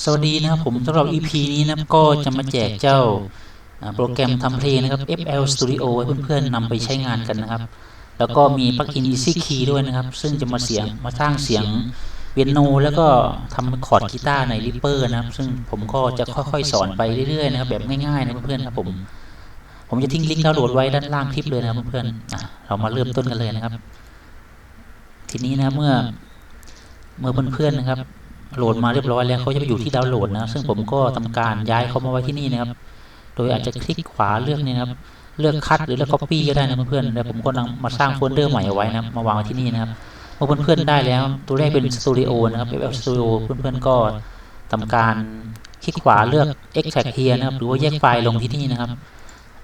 สวัสดีนะครับผมสำหรับ EP นี้นะครับก็จะมาแจกเจ้าโปรแกรมทำเพลงนะครับ FL Studio ให้เพื่อนๆนำไปใช้งานกันนะครับ แล้วก็มีปลั๊กอิน Easy Key ด้วยนะครับ ซึ่งจะมาเสียงมาสร้างเสียงเปียโน แล้วก็ทำคอร์ดกีตาร์ใน Reaper นะครับ ซึ่งผมก็จะค่อยๆ สอนไปเรื่อยๆนะครับ แบบง่ายๆนะเพื่อนๆครับผม ผมจะทิ้งลิงก์ดาวน์โหลดไว้ด้านล่างคลิปเลยนะครับเพื่อนๆเรามาเริ่มต้นกันเลยนะครับ ทีนี้นะเมื่อเมื่อเพื่อนๆนะครับ โหลดมาเรียบร้อยแล้วเขาจะไปอยู่ที่ดาวน์โหลดนะซึ่งผมก็ทำการย้ายเขามาไว้ที่นี่นะครับ โดยอาจจะคลิกขวาเลือกนี่นะครับ เลือกคัดหรือเลือก copy ก็ได้นะเพื่อนๆแล้วผมก็นำมาสร้างโฟลเดอร์ใหม่เอาไว้นะมาวางไว้ที่นี่นะครับเมื่อเพื่อนๆได้แล้ว ตัวแรกเป็นสตูดิโอนะครับ FL Studio เพื่อนๆก็ทำการคลิกขวาเลือก extract here นะครับหรือว่าแยกไฟล์ลงที่นี่นะครับ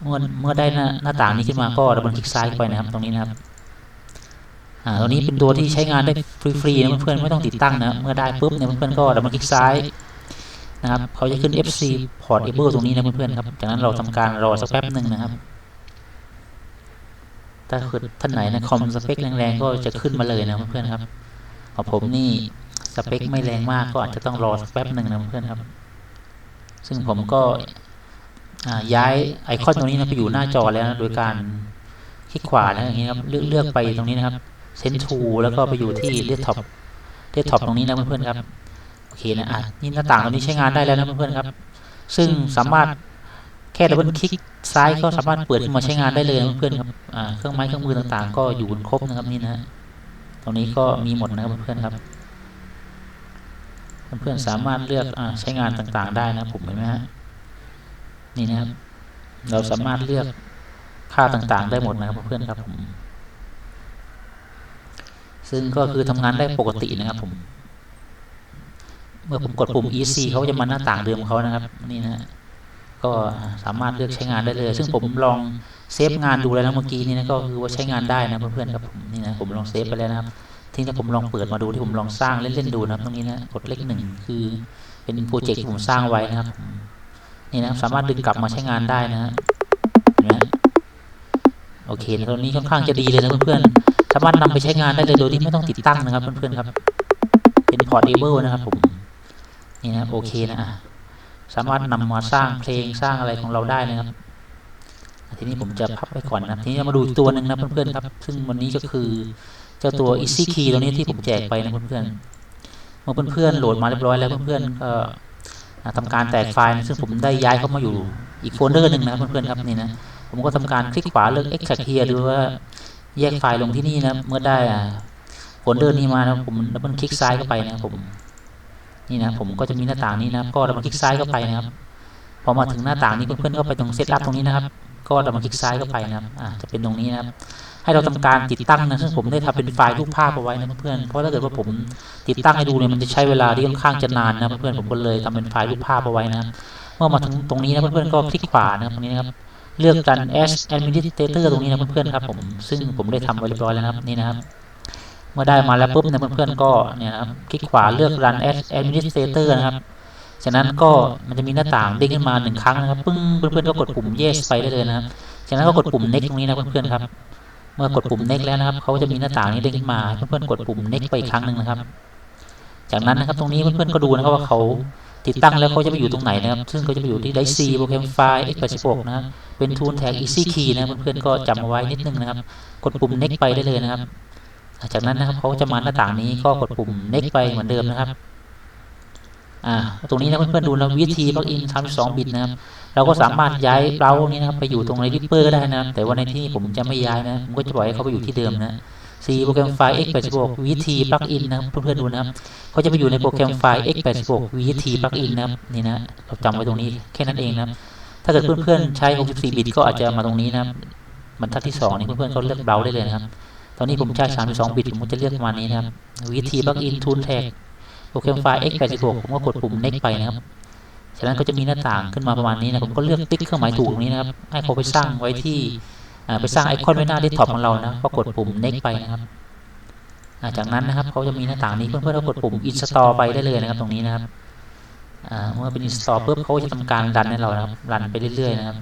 เมื่อเมื่อได้หน้าหน้าต่างนี้ขึ้นมาก็ดับเบิลคลิกซ้ายไปนะครับ ตรงนี้นะครับ อ่าตัวนี้เป็นตัวที่ใช้งานได้ฟรีๆนะเพื่อนๆไม่ต้องติดตั้งนะเมื่อได้ปุ๊บเนี่ยเพื่อนๆก็ดับเบิลคลิกซ้ายนะครับเขาจะขึ้น FC Portable ตรงนี้นะเพื่อนๆครับจากนั้นเราทำการรอสักแป๊บหนึ่งนะครับถ้าเกิดท่านไหนนะคอมสเปคแรงๆ ก็จะขึ้นมาเลยนะเพื่อนๆครับของผมนี่สเปคไม่แรงมากก็อาจจะต้องรอสักแป๊บหนึ่งนะเพื่อนๆครับ ซึ่งผมก็อ่าย้ายไอคอนตรงนี้นะไปอยู่หน้าจอแล้ว โดยการคลิกขวานะอย่างนี้ครับเลือกเลือกไปตรงนี้นะครับ เซนทูแล้วก็ไปอยู่ที่เลือดท็อปเลือดท็อปตรงนี้นะเพื่อนๆครับโอเคนะอะนี่หน้าต่างตรงนี้ใช้งานได้แล้วนะเพื่อนๆครับ ซึ่งสามารถแค่ดับเบิลคลิกซ้ายก็สามารถเปิดขึ้นมาใช้งานได้เลยนะเพื่อนๆครับอ่าเครื่องไม้เครื่องมือต่างๆ ก็อยู่บนครบนะครับนี่นะฮะตรงนี้ก็มีหมดนะครับเพื่อนๆครับเพื่อนๆสามารถเลือกอ่าใช้งานต่างๆ ได้นะผมเห็นไหมฮะนี่นะครับ เราสามารถเลือกค่าต่างๆ ได้หมดนะครับเพื่อนๆครับผม ซึ่งก็คือทำงานได้ปกตินะครับผมเมื่อผมกดปุ่ม EC เขาจะมาหน้าต่างเดิมเขานะครับนี่นะก็สามารถเลือกใช้งานได้เลย ซึ่งผมลองเซฟงานดูแล้วนะเมื่อกี้นี่นะก็คือว่าใช้งานได้นะเพื่อนๆครับผมนี่นะผมลองเซฟไปแล้วนะครับทีนี้ผมลองเปิดมาดูที่ผมลองสร้างเล่นๆดูนะครับ ตรงนี้นะกดเลขหนึ่งคือเป็นโปรเจกต์ที่ผมสร้างไว้นะครับนี่นะสามารถดึงกลับมาใช้งานได้นะฮะโอเคตรงนี้ค่อนข้างจะดีเลยนะเพื่อนๆ สามารถนำไปใช้งานได้เลยโดยที่ไม่ต้องติดตั้งนะครับ เพื่อนๆครับ เป็นพอร์ตเอเบิลนะครับผม นี่นะโอเคนะสามารถนำมาสร้างเพลงสร้างอะไรของเราได้นะครับ ทีนี้ผมจะพับไปก่อนนะครับทีนี้มาดูตัวหนึ่งนะเพื่อนๆครับ ซึ่งวันนี้ก็คือเจ้าตัว Easy Key ตัวนี้ที่ผมแจกไปนะเพื่อนๆเมื่อเพื่อนๆโหลดมาเรียบร้อยแล้วเพื่อนๆก็ทำการแตกไฟล์ซึ่งผมได้ย้ายเข้ามาอยู่อีกโฟลเดอร์หนึ่งนะเพื่อนๆครับนี่นะผมก็ทำการคลิกขวาเลือก extract here หรือว่า แยกไฟล์ลงที่นี่นะเมื่อได้อ่าโฟลเดอร์นี้มานะผมดับเบิลคลิกซ้ายเข้าไปนะครับผม นี่นะผมก็จะมีหน้าต่างนี้นะก็ดับเบิลคลิกซ้ายเข้าไปนะครับ พอมาถึงหน้าต่างนี้เพื่อนๆก็ไปตรงเซตอัพตรงนี้นะครับ ก็ดับเบิลคลิกซ้ายเข้าไปนะครับอ่าจะเป็นตรงนี้นะครับให้เราทำการติดตั้งนะซึ่งผมได้ทำเป็นไฟล์รูปภาพเอาไว้นะเพื่อนๆเพราะถ้าเกิดว่าผมติดตั้งให้ดูเนี่ยมันจะใช้เวลาที่ค่อนข้างจะนานนะเพื่อนๆผมก็เลยทำเป็นไฟล์รูปภาพเอาไว้นะครับเมื่อมาถึงตรงนี้นะเพื่อนๆก็คลิกขวานะครับตรงนี้นะครับ เลือกกัน as administrator ตรงนี้นะเพื่อนๆครับผม ซึ่งผมได้ทำไว้เรียบร้อยแล้วนะครับนี่นะครับ เมื่อได้มาแล้วปุ๊บเนี่ยเพื่อนๆก็เนี่ยนะครับคลิกขวาเลือก run as administrator นะครับจากนั้นก็มันจะมีหน้าต่างเด้งขึ้นมาหนึ่งครั้งนะครับปึ้งเพื่อนๆก็กดปุ่ม yes ไปได้เลยนะครับจากนั้นก็กดปุ่ม next ตรงนี้นะเพื่อนๆครับ เมื่อกดปุ่ม next แล้วนะครับเขาจะมีหน้าต่างนี้เด้งขึ้นมาเพื่อนๆกดปุ่ม next ไปอีกครั้งหนึ่งนะครับ จากนั้นนะครับตรงนี้เพื่อนๆก็ดูนะครับว่าเขา ติดตั้งแล้วเขาจะไปอยู่ตรงไหนนะครับ ซึ่งเขาจะไปอยู่ที่ไดซีโปรแกรมไฟล์ x86 นะครับเป็นทูลแท็ก easy key นะเพื่อนๆก็จำเอาไว้นิดนึงนะครับ กดปุ่ม next ไปได้เลยนะครับจากนั้นนะครับเขาจะมาหน้าต่างนี้ก็กดปุ่ม next ไปเหมือนเดิมนะครับอ่าตรงนี้นะเพื่อนๆดูนะวิธี plugin 32บิตนะครับเราก็สามารถย้ายเรานี้นะครับไปอยู่ตรงใน Reaper ก็ได้นะแต่ว่าในที่นี้ผมจะไม่ย้ายนะผมก็จะปล่อยให้เขาไปอยู่ที่เดิมนะ C โปรแกรมไฟล์ x86 VT plugin นะครับเพื่อนๆดูนะครับเขาจะไปอยู่ในโปรแกรมไฟล์ x86 VT plugin นะครับนี่นะเราจำไว้ตรงนี้แค่นั้นเองนะครับถ้าเกิดเพื่อนๆใช้ 64 บิตก็อาจจะมาตรงนี้นะครับบรรทัดที่2นี่เพื่อนๆก็เลือกเบราได้เลยนะครับ ตอนนี้ผมใช้ 32 บิตผมก็จะเลือกประมาณนี้นะครับ VT plugin tool tag โปรแกรมไฟล์ x86 ผมก็กดปุ่ม next ไปนะครับจากนั้นก็จะมีหน้าต่างขึ้นมาประมาณนี้นะผมก็เลือกติ๊กเครื่องหมายถูกตรงนี้นะครับให้เขาไปสร้างไว้ที่ ไปสร้างไอคอนไว้หน้าเดสก์ท็อปของเรานะก็กดปุ่ม next ไปนะครับจากนั้นนะครับเขาจะมีหน้าต่างนี้เพื่อนๆก็กดปุ่ม install ไปได้เลยนะครับตรงนี้นะครับเมื่อเป็น install ปุ๊บเขาจะทำการดันให้เรานะครับรันไปเรื่อยๆนะครับ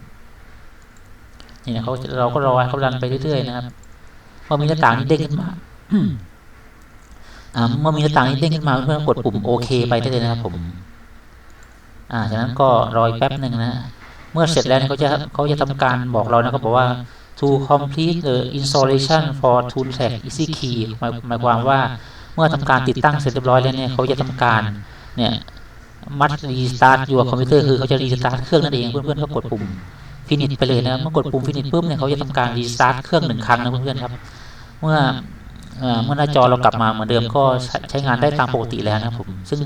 นี่นะเขาเราก็รอเขารันไปเรื่อยๆนะครับพอมีหน้าต่างนี้เด้งขึ้นมาเมื่อมีหน้าต่างนี้เด้งขึ้นมาเพื่อนๆกดปุ่มโอเคไปได้เลยนะครับผมจากนั้นก็รอแป๊บหนึ่งนะ เมื่อเสร็จแล้วเนี่ยเขาจะเขาจะทำการบอกเรานะเขาบอกว่า to complete the installation for ToolTag Easy Key หมายหมายความว่าเมื่อทำการติดตั้งเสร็จเรียบร้อยแล้วเนี่ยเขาจะทำการเนี่ยมัดรีสตาร์ทอยู่คอมพิวเตอร์คือเขาจะรีสตาร์ทเครื่องนั่นเองเพื่อนๆก็กดปุ่มฟินิชไปเลยนะเมื่อกดปุ่มฟินิชปุ๊บเนี่ยเขาจะทำการรีสตาร์ทเครื่องหนึ่งครั้งนะเพื่อนๆครับ เมื่อเมื่อหน้าจอเรากลับมาเหมือนเดิมก็ใช้งานได้ตามปกติแล้วนะครับผมซึ่ง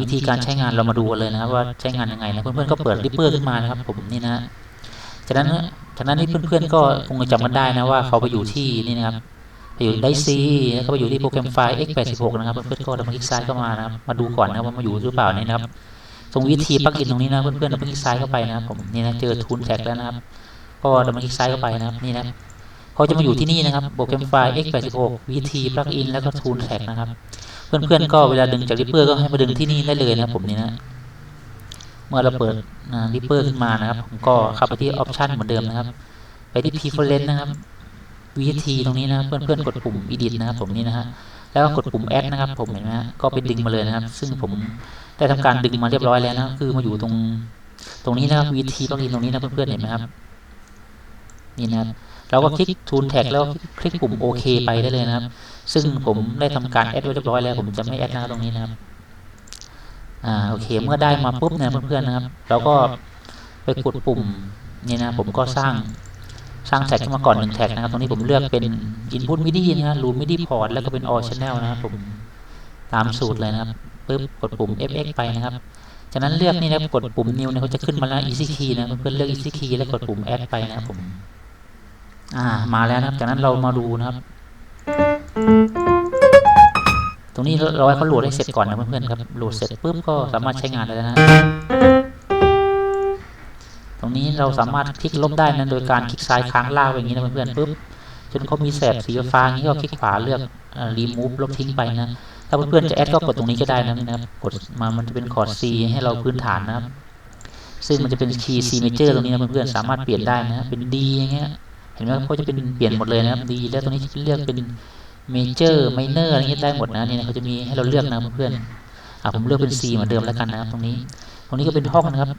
วิธีการใช้งานเรามาดูเลยนะครับว่าใช้งานยังไงนะเพื่อนๆก็เปิดริปเปอร์ขึ้นมานะครับผมนี่นะจากนั้น จากนั้นนี่เพื่อนๆก็คงจะจำกันได้นะว่าเขาไปอยู่ที่นี่นะครับไปอยู่ไดซีแล้วก็ไปอยู่ที่โปรแกรมไฟล์ x86 นะครับเพื่อนๆก็ดับเบิลคลิกซ้ายเข้ามานะครับมาดูก่อนนะครับว่ามาอยู่หรือเปล่านี่นะครับตรงวิธีปลักอินตรงนี้นะเพื่อนๆดับเบิลคลิกซ้ายเข้าไปนะครับผมนี่นะเจอทูลแท็กแล้วนะครับ ก็ดับเบิลคลิกซ้ายเข้าไปนะครับนี่นะเขาจะมาอยู่ที่นี่นะครับโปรแกรมไฟล์ x86 VT plugin แล้วก็ tool tag นะครับ เพื่อนๆก็เวลาดึงจากริปเปอร์ก็ให้มาดึงที่นี่ได้เลยนะผมนี่นะ เมื่อเราเปิดริปเปอร์ขึ้นมานะครับ ผมก็เข้าไปที่ Option เหมือนเดิมนะครับ ไปที่ Preference นะครับ VT ตรงนี้นะเพื่อนๆกดปุ่ม Edit นะครับผมนี่นะฮะแล้วก็กดปุ่ม Add นะครับ ผมเห็นไหมฮะก็ไปดึงมาเลยนะครับ ซึ่งผมได้ทำการดึงมาเรียบร้อยแล้วนะคือมาอยู่ตรงตรงนี้นะครับ VT ตรงนี้ตรงนี้นะเพื่อนๆเห็นไหมครับนี่นะครับเราก็คลิก Tool Tag แล้วคลิกปุ่มโอเคไปได้เลยนะครับ ซึ่งผมได้ทำการแอดไว้เรียบร้อยแล้ว ผมจะไม่แอดหนะครับตรงนี้นะครับ อ่าโอเค เมื่อได้มาปุ๊บเนี่ยเพื่อนๆนะครับ เราก็ไปกดปุ่มนี่นะผมก็สร้างสร้างแท็กขึ้นมาก่อนหนึ่งแท็กนะครับ ตรงนี้ผมเลือกเป็น input midi นะฮะ room midi port แล้วก็เป็น all channel นะครับผมตามสูตรเลยนะครับปุ๊บกดปุ่ม fx ไปนะครับจากนั้นเลือกนี่นะครับกดปุ่ม new เนี่ยเขาจะขึ้นมาแล้ว easy key นะเพื่อนๆเลือก easy key แล้วกดปุ่ม add ไปนะครับผม อ่ามาแล้วนะครับ จากนั้นเรามาดูนะครับ ตรงนี้เราให้เขาโหลดให้เสร็จก่อนนะเพื่อนๆครับโหลดเสร็จปุ๊บก็สามารถใช้งานได้แล้วนะตรงนี้เราสามารถคลิกลบได้นะโดยการคลิกซ้ายค้างล่างไปอย่างนี้นะเพื่อนๆปุ๊บจนเขามีแสบสีฟ้าอย่างนี้ก็คลิกขวาเลือกรีมูฟลบทิ้งไปนะถ้าเพื่อนๆจะแอดก็กดตรงนี้ก็ได้นะนี่นะครับกดมามันจะเป็นคอร์ด C ให้เราพื้นฐานนะครับซึ่งมันจะเป็นคีย์ C major ตรงนี้นะเพื่อนๆสามารถเปลี่ยนได้นะเป็น D อย่างเงี้ยเห็นไหมเขาจะเป็นเปลี่ยนหมดเลยนะครับ D แล้วตรงนี้เลือกเป็น เมเจอร์ไมเนอร์อะไรเงี้ยได้หมดนะนี่นะเขาจะมีให้เราเลือกนะเพื่อนอะผมเลือกเป็น C เหมือนเดิมแล้วกันนะครับตรงนี้ ตรงนี้ก็เป็นห้องนะครับ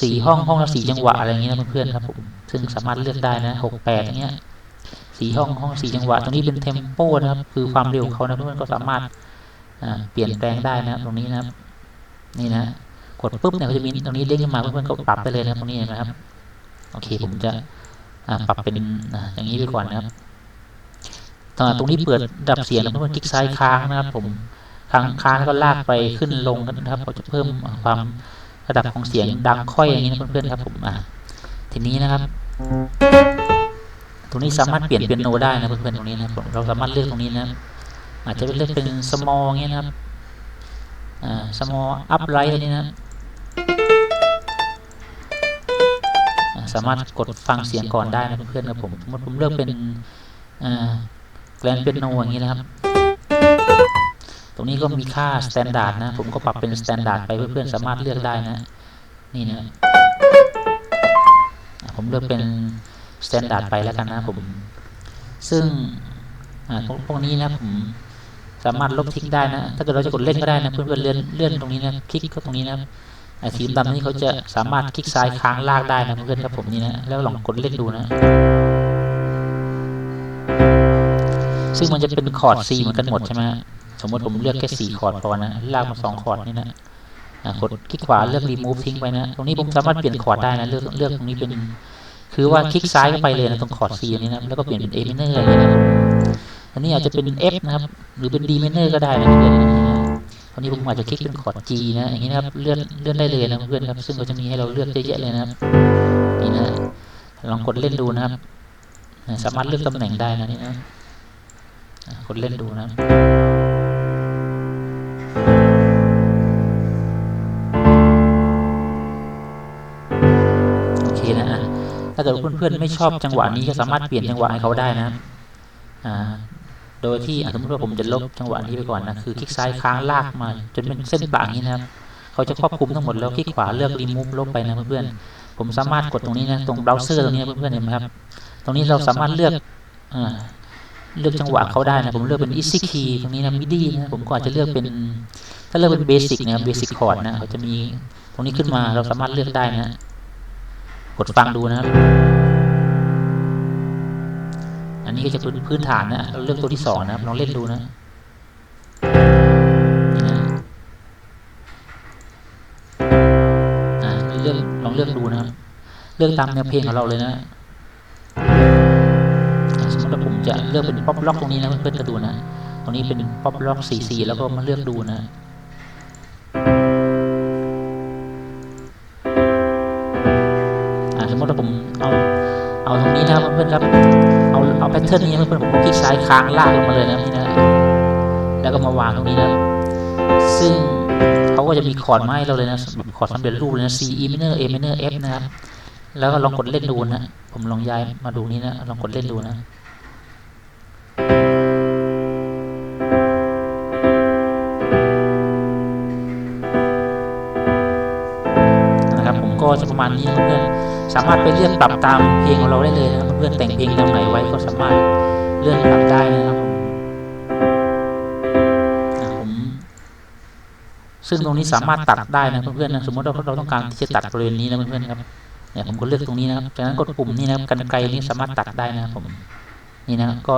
สี่ห้องห้องละสี่จังหวะอะไรเงี้ยนะเพื่อนๆครับผมซึ่งสามารถเลือกได้นะหกแปดอย่างเงี้ยสี่ห้องห้องสี่จังหวะ ตรงนี้เป็นเทมโปนะครับ คือความเร็วของเขานะเพื่อนก็สามารถเปลี่ยนแปลงได้นะตรงนี้นะครับนี่นะกดปุ๊บเนี่ยเขาจะมีตรงนี้เด้งขึ้นมาเพื่อนๆก็ปรับไปเลยนะตรงนี้นไหมครับ โอเคผมจะปรับเป็นอ่าอย่างนี้ไปก่อนนะครับ ตรงนี้เปิดดับเสียงนะเพื่อนๆคลิกซ้ายค้างนะครับ ผมค้างค้างแล้วก็ลากไปขึ้นลงกันนะครับเราจะเพิ่มความระดับของเสียงดังค่อยอย่างนี้นะเพื่อนๆครับผมอ่าทีนี้นะครับ ตรงนี้สามารถเปลี่ยนเป็นโนได้นะเพื่อนๆตรงนี้นะครับเราสามารถเลือกตรงนี้นะอาจจะเป็นเลือกเป็น small เงี้ยนะครับอ่า small up right อันนี้นะสามารถกดฟังเสียงก่อนได้นะเพื่อนๆครับผมสมมติผมเลือกเป็นอ่า แกลนเป็นโนอย่างนี้นะครับ ตรงนี้ก็มีค่าสแตนดาร์ดนะ ผมก็ปรับเป็นสแตนดาร์ดไปเพื่อนๆสามารถเลือกได้นะ นี่นะผมเลือกเป็นสแตนดาร์ดไปแล้วกันนะผม ซึ่งพวกนี้นะผมสามารถลบทิ้งได้นะ ถ้าเกิดเราจะกดเล่นก็ได้นะเพื่อนๆเลื่อนเลื่อนตรงนี้นะ คลิกก็ตรงนี้นะไอ้สีดำนี่เขาจะสามารถคลิกซ้ายค้างลากได้นะเพื่อนๆครับผมนี่นะ แล้วลองกดเล่นดูนะ ซึ่งมันจะเป็นคอร์ด C เหมือนกันหมดใช่ไหมสมมติผมเลือกแค่สี่คอร์ดพอนะลากมาสองคอร์ดนี่นะกดคลิกขวาเลือก remove ทิ้งไปนะ ตรงนี้ผมสามารถเปลี่ยนคอร์ดได้นะเลือกเลือกตรงนี้เป็น คือว่าคลิกซ้ายก็ไปเลยนะตรงคอร์ด C อันนี้นะแล้วก็เปลี่ยนเป็น A minor อะไรนะอันนี้อาจจะเป็น F นะครับ หรือเป็น D minor ก็ได้นะเพื่อนตอนนี้ผมอาจจะคลิกเป็นคอร์ด G นะ อย่างนี้นะครับเลื่อนเลื่อนได้เลยนะเพื่อนครับ ซึ่งก็จะมีให้เราเลือกเยอะแยะเลยนะครับนี่นะลองกดเล่นดูนะครับ สามารถเลือกตำแหน่งได้นะนี่นะ กดเล่นดูนะโอเคนะถ้าเกิดเพื่อนๆไม่ชอบจังหวะนี้ก็สามารถเปลี่ยนจังหวะให้เขาได้นะอ่าโดยที่สมมติว่าผมจะลบจังหวะนี้ไปก่อนนะคือคลิกซ้ายค้างลากมาจนเป็นเส้นปางนี้นะครับเขาจะครอบคลุมทั้งหมดแล้วคลิกขวาเลือก remove ลบไปนะเพื่อนๆผมสามารถกดตรงนี้นะตรงเบราว์เซอร์ตรงนี้เพื่อนๆเห็นไหมครับ ตรงนี้เราสามารถเลือกอ่า เลือกจังหวะเขาได้นะผมเลือกเป็น easy key ตรงนี้นะ midi นะผมก็อาจจะเลือกเป็น ถ้าเลือกเป็น basic นะครับ basic chord นะเขาจะมีตรงนี้ขึ้นมาเราสามารถเลือกได้นะ กดฟังดูนะครับ อันนี้ก็จะเป็นพื้นฐานนะเราเลือกตัวที่สองนะครับลองเล่นดูนะเลือกลองเลือกดูนะครับ เลือกตามแนวเพลงของเราเลยนะ จะเลือกเป็นป๊อปล็อกตรงนี้นะเพื่อนๆก็ดูนะ ตรงนี้เป็นป๊อปล็อกสีสีแล้วก็มาเลือกดูนะสมมติว่าผมเอาเอาตรงนี้นะครับเพื่อนๆครับ เอาเอาแพทเทิร์นนี้เพื่อนๆผมคลิกซ้ายค้างลากลงมาเลยนะนี่นะ แล้วก็มาวางตรงนี้นะ ซึ่งเขาก็จะมีคอร์ดมาให้เราเลยนะแบบคอร์ดสำเร็จรูปเลยนะ C E minor A minor F นะครับ แล้วก็ลองกดเล่นดูนะ ผมลองย้ายมาดูนี้นะ ลองกดเล่นดูนะ สามารถไปเลือกปรับตามเพลงของเราได้เลยนะครับเพื่อนแต่งเพลงแนวไหนไว้ก็สามารถเลื่อนปรับได้นะครับผมซึ่งตรงนี้สามารถตัดได้นะเพื่อนๆนะสมมติว่าเราต้องการที่จะตัดบริเวณนี้นะเพื่อนๆครับเนี่ยผมก็เลือกตรงนี้นะครับจากนั้นกดปุ่มนี้นะครับกันไกลนี้สามารถตัดได้นะครับผมนี่นะก็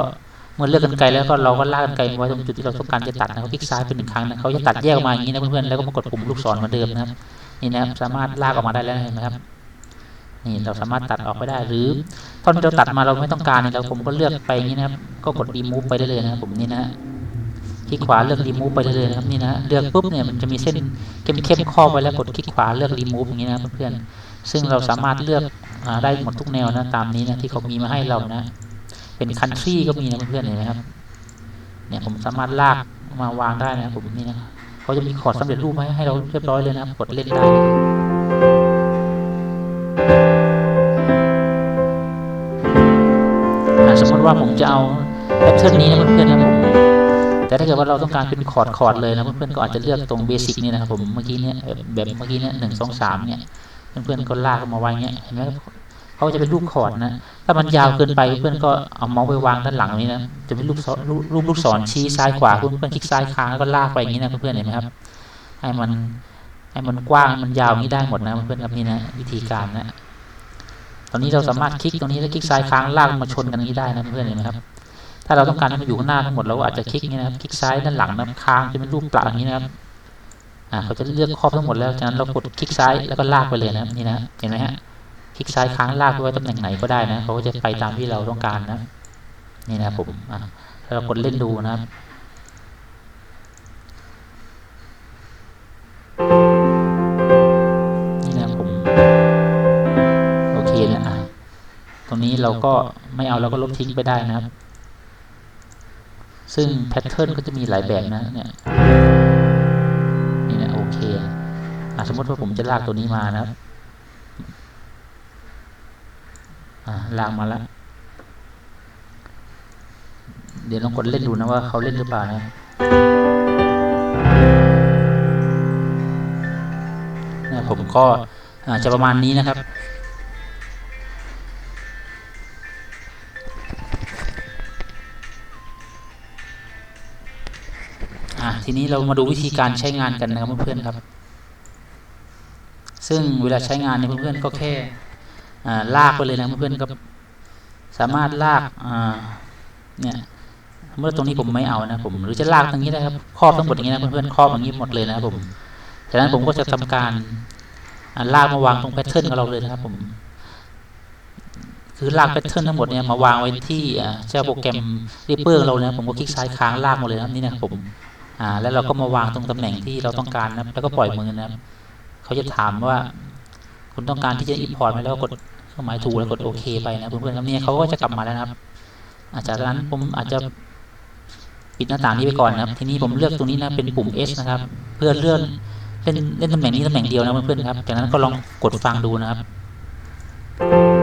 เมื่อเลือกกันไกลแล้วก็เราก็ลากกันไกลไว้ตรงจุดที่เราต้องการจะตัดนะครับคลิกซ้ายเป็นหนึ่งครั้งนะเขาจะตัดแยกออกมาอย่างนี้นะเพื่อนๆแล้วก็มากดปุ่มลูกศรเหมือนเดิมนะครับนี่นะครับสามารถลากออกมาได้แล้วเห็นไหมครับ นี่เราสามารถตัดออกไปได้หรือตอนที่เราตัดมาเราไม่ต้องการเนี่ยเราผมก็เลือกไปอย่างนี้นะครับ ก็กด remove ไปได้เลยนะครับผมนี่นะคลิกขวาเลือก remove ไปได้เลยนะครับนี่นะเลือกปุ๊บเนี่ยมันจะมีเส้นเข้มๆครอบไว้แล้วกดคลิกขวาเลือก remove อย่างนี้นะครับเพื่อนๆซึ่งเราสามารถเลือกอาได้หมดทุกแนวนะตามนี้นะที่เขามีมาให้เรานะเป็น country ก็มีนะเพื่อนๆเห็นไหมครับเนี่ยผมสามารถลากมาวางได้นะครับผมนี่นะเขาจะมีคอร์ดสำเร็จรูปมาให้เราเรียบร้อยเลยนะครับกดเล่นได้ ติว่าผมจะเอาแพทเทิร์นนี้นะเพื่อนๆนะผมแต่ถ้าเกิดว่าเราต้องการเป็นคอร์ดคอร์ดเลยนะเพื่อนๆก็อาจจะเลือกตรงเบสิกนี่นะครับผมเมื่อกี้เนี่ยแบบเมื่อกี้เนี่ยหนึ่งสองสามเนี่ยเพื่อนๆก็ลากมาไว้เงี้ยเห็นไหมเขาจะเป็นรูปคอร์ดนะถ้ามันยาวเกินไปเพื่อนก็เอาเมาส์ไปวางด้านหลังนี้นะจะเป็นรูปศรรูปรูปลูกศรชี้ซ้ายขวาเพื่อนๆคลิกซ้ายค้างแล้วก็ลากไปอย่างนี้นะเพื่อนๆเห็นไหมครับให้มันให้มันกว้างมันยาวอย่างนี้ได้หมดนะเพื่อนๆครับนี่นะวิธีการนะ ตอนนี้เราสามารถคลิกตรงนี้แล้วคลิกซ้ายค้างลากมาชนกันอย่างนี้ได้นะเพื่อนเห็นไหมครับ ถ้าเราต้องการให้มันอยู่ข้างหน้าทั้งหมดเราก็อาจจะคลิกอย่างนี้นะครับคลิกซ้ายด้านหลังนะค้างจะเป็นรูปปลาอย่างนี้นะครับอ่าเขาจะเลือกครอบทั้งหมดแล้วจากนั้นเรากดคลิกซ้ายแล้วก็ลากไปเลยนะนี่นะเห็นไหมฮะคลิกซ้ายค้างลากไว้ตำแหน่งไหนก็ได้นะเขาก็จะไปตามที่เราต้องการนะนี่นะผมอ่าถ้าเรากดเล่นดูนะครับ ตรงนี้เราก็ไม่เอาเราก็ลบทิ้งไปได้นะครับ ซึ่งแพทเทิร์นก็จะมีหลายแบบนะเนี่ยนี่นะโอเคอะสมมติว่าผมจะลากตัวนี้มานะครับอ่าลากมาแล้วเดี๋ยวลองกดเล่นดูนะว่าเขาเล่นหรือเปล่านะเนี่ยผมก็อาจจะประมาณนี้นะครับ อะทีนี้เรามาดูวิธีการใช้งานกันนะครับเพื่อนๆครับ ซึ่งเวลาใช้งานเนี่ยเพื่อนๆก็แค่ลากไปเลยนะเพื่อนๆก็สามารถลากเนี่ยเมื่อตรงนี้ผมไม่เอานะผมหรือจะลากตรงนี้ได้ครับครอบทั้งหมดอย่างนี้นะเพื่อนๆครอบอย่างนี้หมดเลยนะครับผมจากนั้นผมก็จะทำการลากมาวางตรงแพทเทิร์นของเราเลยนะครับผมคือลากแพทเทิร์นทั้งหมดเนี่ยมาวางไว้ที่เจ้าโปรแกรมรีเปอร์เราเนี่ยผมก็คลิกซ้ายค้างลากหมาเลยนะนี่นะครับผม อ่าแล้วเราก็มาวางตรงตำแหน่งที่เราต้องการนะแล้วก็ปล่อยมือนะครับเขาจะถามว่า คุณต้องการที่จะ import ไหมแล้วกดเครื่องหมายถูกแล้วกดโอเคไปนะเพื่อนๆครับเนี่ยเขาก็จะกลับมาแล้วนะครับ อาจากนั้นผมอาจจะปิดหน้าต่างนี้ไปก่อนนะครับทีนี้ผมเลือกตรงนี้นะเป็นปุ่ม S นะครับ เพื่อเลื่อนเล่นเล่นตำแหน่งนี้ตำแหน่งเดียวนะเพื่อนๆครับจากนั้นก็ลองกดฟังดูนะครับ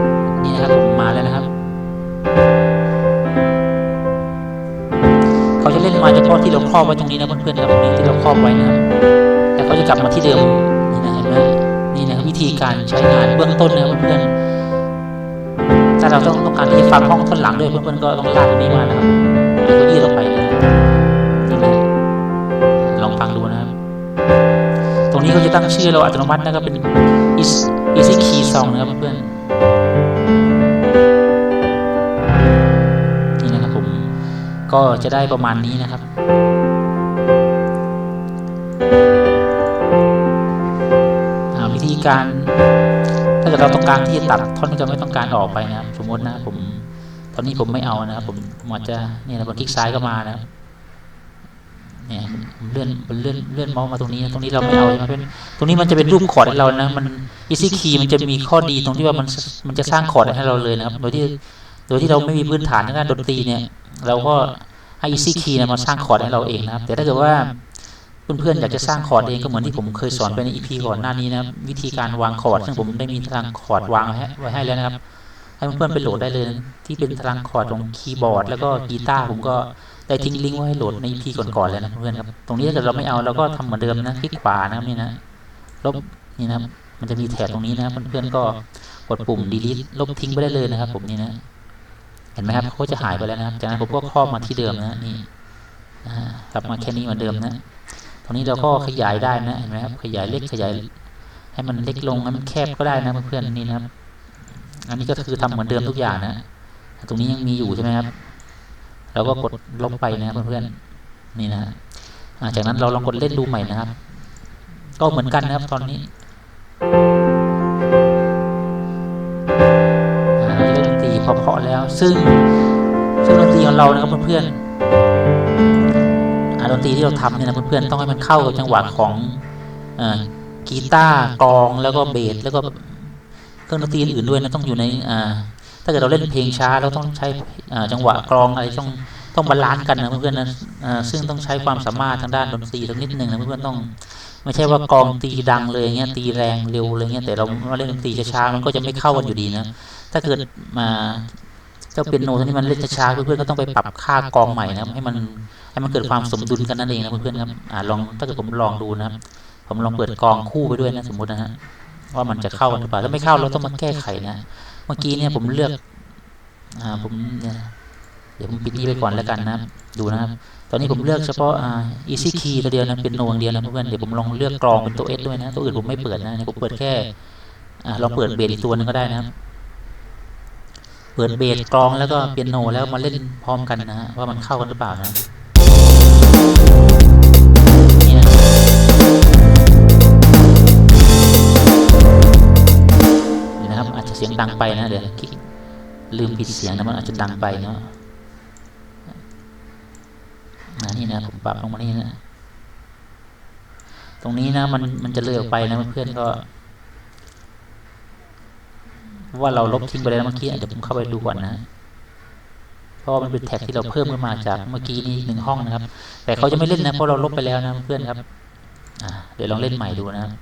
มาเฉพาะที่เราครอบไว้ตรงนี้นะเพื่อนๆครับตรงนี้ที่เราครอบไว้นะครับแต่เขาจะกลับมาที่เดิมนี่นะเห็นไหมนี่นะวิธีการใช้งานเบื้องต้นนะครับเพื่อนๆถ้าเราต้องต้องการที่จะฟังห้องท่อนหลังด้วยเพื่อนๆก็ต้องลากตรงนี้มานะครับเอาเก้าอี้ลงไปนะนี่นะลองฟังดูนะครับตรงนี้เขาจะตั้งชื่อเราอัตโนมัตินะครับเป็น easy key song นะครับเพื่อนๆ ก็จะได้ประมาณนี้นะครับอ่าวิธีการ ถ้าเกิดเราต้องการที่จะตัดท่อนที่เราไม่ต้องการออกไปนะสมมตินะผมตอนนี้ผมไม่เอานะครับผมผมอาจจะเนี่ยนะผมคลิกซ้ายก็มานะเนี่ยผมเลื่อนเลื่อนเลื่อนมาส์มาตรงนี้ตรงนี้เราไม่เอาใช่ไหมเป็นตรงนี้มันจะเป็นรูปคอร์ดให้เรานะมัน easy key มันจะมีข้อดีตรงที่ว่ามันมันจะสร้างคอร์ดให้เราเลยนะครับ โดยที่โดยที่เราไม่มีพื้นฐานทางด้านดนตรีเนี่ยเราก็ให้ easy key นะมาสร้างคอร์ดให้เราเองนะครับ แต่ถ้าเกิดว่าเพื่อนๆอยากจะสร้างคอร์ดเองก็เหมือนที่ผมเคยสอนไปใน EP ก่อนหน้านี้นะครับวิธีการวางคอร์ดซึ่งผมได้มีตารางคอร์ดวางไว้ให้ไว้ให้แล้วนะครับ ให้เพื่อนๆไปโหลดได้เลยนะที่เป็นตารางคอร์ดตรงคีย์บอร์ดแล้วก็กีตาร์ผมก็ได้ทิ้งลิงก์ไว้ให้โหลดใน EP ก่อนๆแล้วนะเพื่อนๆครับตรงนี้ถ้าเกิดเราไม่เอาเราก็ทำเหมือนเดิมนะคลิกขวานะครับนี่นะลบนี่นะครับมันจะมีแถบตรงนี้นะครับเพื่อนๆก็กดปุ่ม delete ลบทิ้งไปได้เลยนะครับผมนี่นะเห็นไหมครับเขาก็จะหายไปแล้วนะครับจากนั้นผมก็ครอบมาที่เดิมนะนี่อ่ากลับมาแค่นี้เหมือนเดิมนะ ตรงนี้เราก็ขยายได้นะเห็นไหมครับขยายเล็กขยาย ให้มันเล็กลงให้มันแคบก็ได้นะเพื่อนๆนี่นะครับ อันนี้ก็คือทำเหมือนเดิมทุกอย่างนะ ตรงนี้ยังมีอยู่ใช่ไหมครับเราก็กดลบไปนะเพื่อนๆนี่นะฮะอ่าจากนั้นเราลองกดเล่นดูใหม่นะครับ ก็เหมือนกันนะครับ ตอนนี้ ซึ่งซึ่งดนตรีของเรานะครับเพื่อนๆอ่าดนตรีที่เราทำเนี่ยนะเพื่อนๆต้องให้มันเข้ากับจังหวะของอกีตาร์กลองแล้วก็เบสแล้วก็เครื่องดนตรีอื่นด้วยนะต้องอยู่ในถ้าเกิดเราเล่นเพลงช้าเราต้องใช้จังหวะกลองอะไรต้องต้องบาลานซ์กันนะเพื่อนๆนะอ่าซึ่งต้องใช้ความสามารถทางด้านดนตรีตรงนิดนึงนะเพื่อนๆต้องไม่ใช่ว่ากองตีดังเลยเงี้ยตีแรงเร็วเลยเงี้ยแต่เรามาเล่นดนตรีช้าๆมันก็จะไม่เข้ากันอยู่ดีนะถ้าเกิดมา เจ้าเปียโนที่มันเล่นช้าๆเพื่อนๆก็ต้องไปปรับค่ากองใหม่นะครับ ให้มันให้มันเกิดความสมดุลกันนั่นเองนะเพื่อนๆครับอ่าลองถ้าเกิดผมลองดูนะครับ ผมลองเปิดกองคู่ไปด้วยนะสมมตินะฮะว่ามันจะเข้ากันหรือเปล่าถ้าไม่เข้าเราต้องมาแก้ไขนะเมื่อกี้เนี่ยผมเลือกอ่าผมเนี่ยเดี๋ยวผมปิดนี้ไปก่อนแล้วกันนะดูนะครับตอนนี้ผมเลือกเฉพาะอ่า easy key ตัวเดียวนะเป็นโนอย่างเดียวนะเพื่อนเดี๋ยวผมลองเลือกกลองเป็นตัว S ด้วยนะตัวอื่นผมไม่เปิดนะผมเปิดแค่อ่าลองเปิดเบสอีกตัวนึงก็ได้นะครับ ปิดเบสกลองแล้วก็เปียโนแล้วมาเล่นพร้อมกันนะฮะว่ามันเข้ากันหรือเปล่านะนี่นะเดี๋ยนะครับอาจจะเสียงดังไปนะเดี๋ยวคลิกลืมปิดเสียงนะมันอาจจะดังไปเนาะอ่นี่นะผมปรับลงมานี่นะ ตรงนี้นะมันมันจะเลื่อนออกไปนะเพื่อนก็ ว่าเราลบทิ้งไปแล้วเมื่อกี้เดี๋ยวผมเข้าไปดูก่อนนะเพราะว่ามันเป็นแท็กที่เราเพิ่มขึ้นมาจากเมื่อกี้นี้หนึ่งห้องนะครับ แต่เขาจะไม่เล่นนะเพราะเราลบไปแล้วนะเพื่อนครับอ่าเดี๋ยวลองเล่นใหม่ดูนะครับ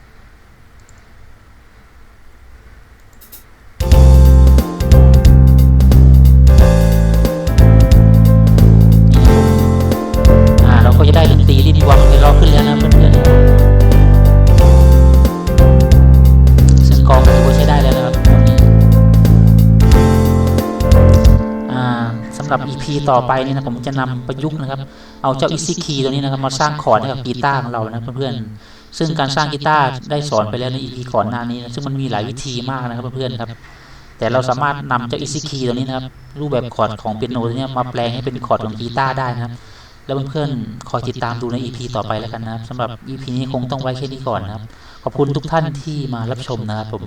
สำหรับ EP ต่อไปนี่นะผมจะนำประยุกต์นะครับ เอาเจ้า Easy Key ตัวนี้นะครับมาสร้างคอร์ดให้กับกีตาร์ของเรานะเพื่อนๆซึ่งการสร้างกีตาร์ได้สอนไปแล้วใน EP ก่อนหน้านี้นะซึ่งมันมีหลายวิธีมากนะครับเพื่อนๆครับ แต่เราสามารถนำเจ้า Easy Key ตัวนี้นะครับรูปแบบคอร์ดของเปียโนตัวนี้มาแปลงให้เป็นคอร์ดของกีตาร์ได้นะครับแล้วเพื่อนๆ คอยติดตามดูใน EP ต่อไปแล้วกันนะครับสำหรับ EP นี้คงต้องไว้แค่นี้ก่อนนะครับ ขอบคุณทุกท่านที่มารับชมนะครับผม